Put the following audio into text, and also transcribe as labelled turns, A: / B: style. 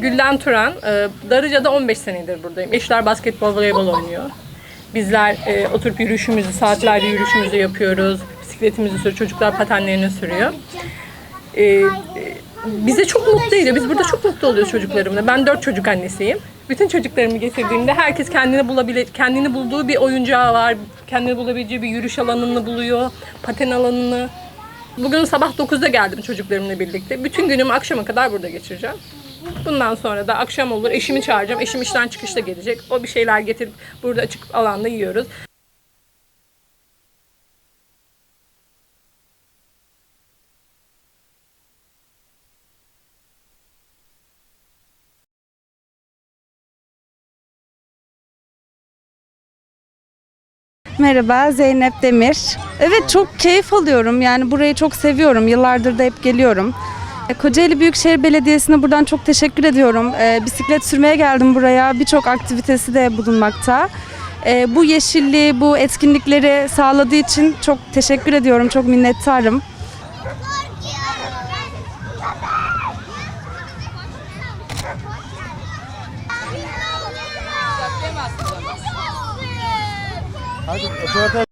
A: Gülden Turan. E, Darıca'da 15 senedir buradayım. Eşler basketbol, voleybol oynuyor. Bizler e, oturup yürüyüşümüzü, saatlerce yürüyüşümüzü yapıyoruz. Bisikletimizi sürüyor, çocuklar patenlerini sürüyor. E, e, bize çok mutlu ediyor. Biz burada çok mutlu oluyoruz çocuklarımla. Ben dört çocuk annesiyim. Bütün çocuklarımı getirdiğimde herkes kendini bulabilir, kendini bulduğu bir oyuncağı var. Kendini bulabileceği bir yürüyüş alanını buluyor, paten alanını. Bugün sabah 9'da geldim çocuklarımla birlikte. Bütün günümü akşama kadar burada geçireceğim. Bundan sonra da akşam olur eşimi çağıracağım. Eşim işten çıkışta gelecek. O bir şeyler getirip burada açık alanda yiyoruz.
B: Merhaba Zeynep Demir. Evet çok keyif alıyorum. Yani burayı çok seviyorum. Yıllardır da hep geliyorum. E, Kocaeli Büyükşehir Belediyesi'ne buradan çok teşekkür ediyorum. E, bisiklet sürmeye geldim buraya. Birçok aktivitesi de bulunmakta. E, bu yeşilliği, bu etkinlikleri sağladığı için çok teşekkür ediyorum. Çok minnettarım.
C: Hadi